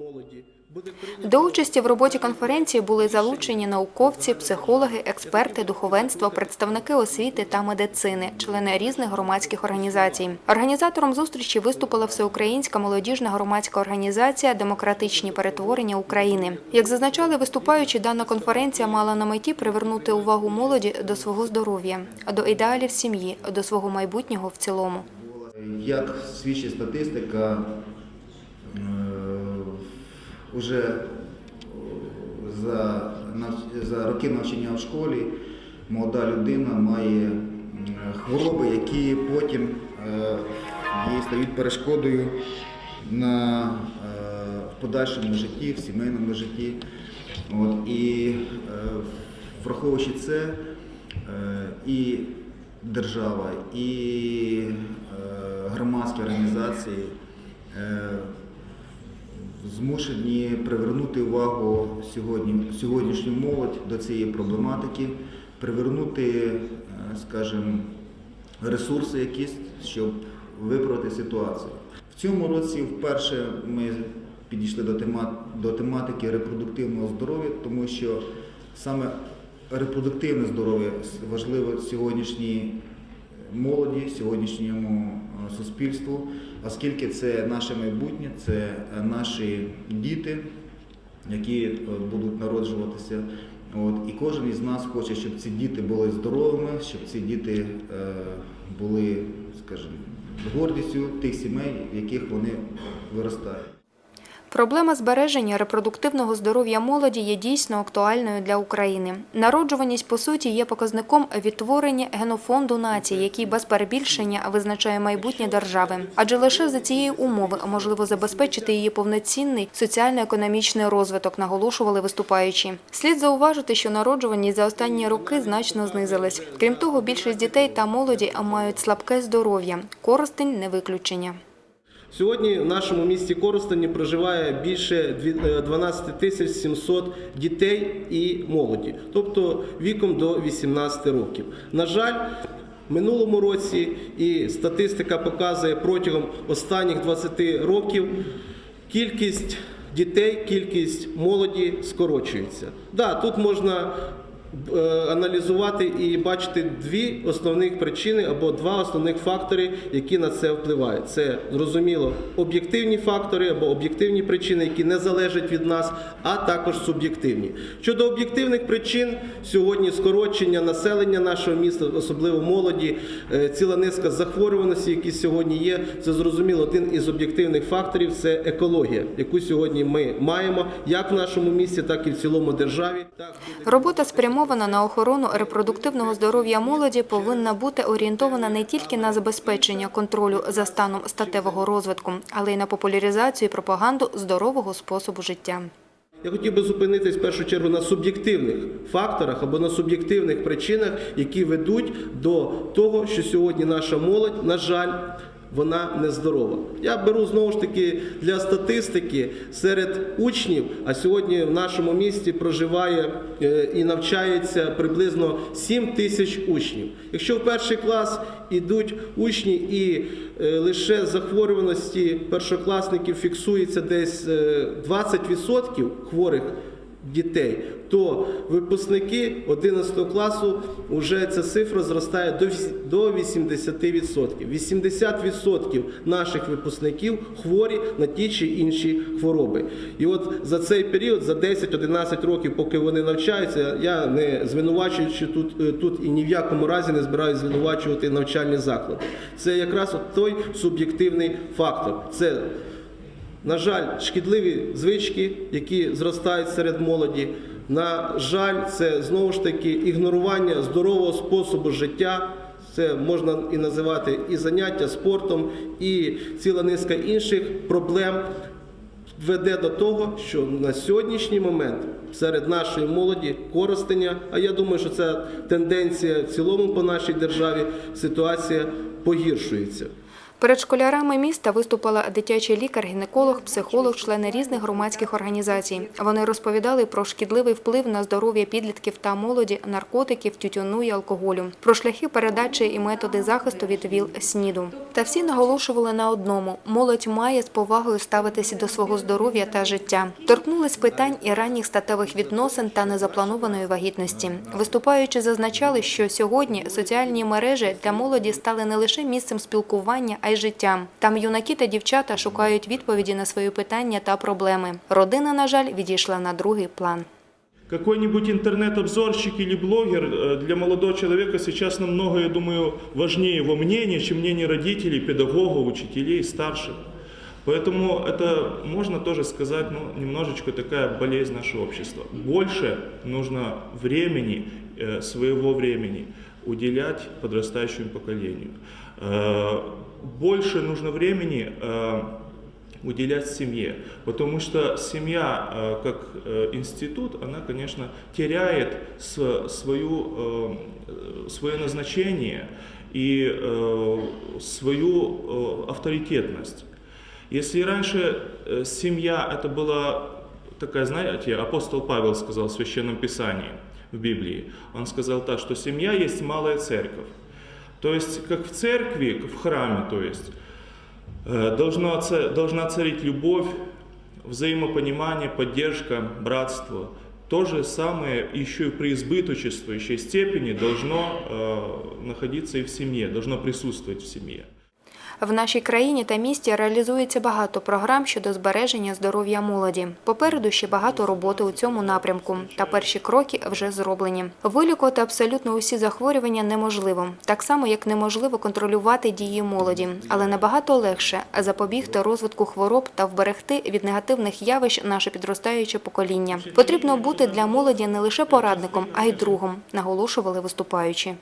молоді буде До участі в роботі конференції були залучені науковці, психологи, експерти, духовенство, представники освіти та медицини, члени різних громадських організацій. Організатором зустрічі виступила всеукраїнська молодіжна громадська організація Демократичні перетворення України. Як зазначали виступаючі, дана конференція мала на меті привернути увагу молоді до свого здоров'я, до ідеалів сім'ї, до свого майбутнього в цілому. Як свідчить статистика, е, уже за, за роки навчання в школі молода людина має хвороби, які потім е, їй стають перешкодою на, е, в подальшому житті, в сімейному житті. От, і е, враховуючи це, е, і держава, і е, громадські організації е, змушені привернути увагу сьогодні, сьогоднішню молодь до цієї проблематики, привернути, е, скажімо, ресурси якісь, щоб виправити ситуацію. В цьому році вперше ми підійшли до, тема, до тематики репродуктивного здоров'я, тому що саме репродуктивне здоров'я важливо сьогоднішній молоді, сьогоднішньому суспільству, оскільки це наше майбутнє, це наші діти, які е, будуть народжуватися. От, і кожен із нас хоче, щоб ці діти були здоровими, щоб ці діти е, були, скажімо, гордістю тих сімей, в яких вони виростають. Проблема збереження репродуктивного здоров'я молоді є дійсно актуальною для України. Народжуваність, по суті, є показником відтворення генофонду нації, який без перебільшення визначає майбутнє держави. Адже лише за цієї умови можливо забезпечити її повноцінний соціально-економічний розвиток, наголошували виступаючі. Слід зауважити, що народжуваність за останні роки значно знизилась. Крім того, більшість дітей та молоді мають слабке здоров'я. Коростень не виключення. Сьогодні в нашому місті Коростені проживає більше е, 12 тисяч 700 дітей і молоді, тобто віком до 18 років. На жаль, минулому році і статистика показує протягом останніх 20 років кількість дітей, кількість молоді скорочується. Да, тут можна е, аналізувати і бачити дві основних причини або два основних фактори, які на це впливають. Це зрозуміло об'єктивні фактори або об'єктивні причини, які не залежать від нас, а також суб'єктивні. Щодо об'єктивних причин, сьогодні скорочення населення нашого міста, особливо молоді, е, ціла низка захворюваностей, які сьогодні є. Це зрозуміло один із об'єктивних факторів це екологія, яку сьогодні ми маємо як в нашому місті, так і в цілому державі. Робота спрямована на охорону репродуктивного здоров'я молоді повинна бути орієнтована не тільки на забезпечення контролю за станом статевого розвитку, але й на популяризацію і пропаганду здорового способу життя. Я хотів би зупинитись в першу чергу на суб'єктивних факторах або на суб'єктивних причинах, які ведуть до того, що сьогодні наша молодь, на жаль, вона нездорова. Я беру знову ж таки для статистики серед учнів, а сьогодні в нашому місті проживає е, і навчається приблизно 7 тисяч учнів. Якщо в перший клас ідуть учні і е, лише захворюваності першокласників фіксується десь е, 20% хворих дітей, то випускники 11 класу вже ця цифра зростає до віс- до 80%. 80% наших випускників хворі на ті чи інші хвороби. І от за цей період, за 10-11 років, поки вони навчаються, я не звинувачуючи тут, е, тут і ні в якому разі не збираюся звинувачувати навчальні заклади. Це якраз от той суб'єктивний фактор. Це на жаль, шкідливі звички, які зростають серед молоді. На жаль, це знову ж таки ігнорування здорового способу життя. Це можна і називати і заняття спортом, і ціла низка інших проблем веде до того, що на сьогоднішній момент серед нашої молоді користення, а я думаю, що це тенденція в цілому по нашій державі, ситуація погіршується. Перед школярами міста виступила дитячий лікар, гінеколог, психолог, члени різних громадських організацій. Вони розповідали про шкідливий вплив на здоров'я підлітків та молоді, наркотиків, тютюну і алкоголю, про шляхи передачі і методи захисту від ВІЛ-СНІДу. Та всі наголошували на одному: молодь має з повагою ставитися до свого здоров'я та життя. Торкнулись питань і ранніх статевих відносин та незапланованої вагітності. Виступаючи, зазначали, що сьогодні соціальні мережі для молоді стали не лише місцем спілкування, а й життям. Там юнаки та дівчата шукають відповіді на свої питання та проблеми. Родина, на жаль, відійшла на другий план. Какой-нибудь интернет-обзорщик или блогер э, для молодого человека сейчас намного, я думаю, важнее его мнение, чем мнение родителей, педагогов, учителей, старших. Поэтому это можно тоже сказать, ну, немножечко такая болезнь нашего общества. Больше нужно времени, э, своего времени уделять подрастающему поколению. Э, Больше нужно времени э, уделять семье, потому что семья э, как институт, она, конечно, теряет свою, свое назначение и свою авторитетность. Если раньше семья это была такая, знаете, апостол Павел сказал в Священном Писании, в Библии, он сказал так, что семья есть малая церковь. То есть, как в церкви, как в храме, то есть, Э, Должна, должна царить любовь, взаимопонимание, поддержка, братство. То же самое еще и преизбыточествующей степени должно э, находиться и в семье, должно присутствовать в семье. В нашій країні та місті реалізується багато програм щодо збереження здоров'я молоді. Попереду ще багато роботи у цьому напрямку, та перші кроки вже зроблені. Вилікувати абсолютно усі захворювання неможливо, так само як неможливо контролювати дії молоді, але набагато легше запобігти розвитку хвороб та вберегти від негативних явищ наше підростаюче покоління. Потрібно бути для молоді не лише порадником, а й другом, наголошували виступаючі.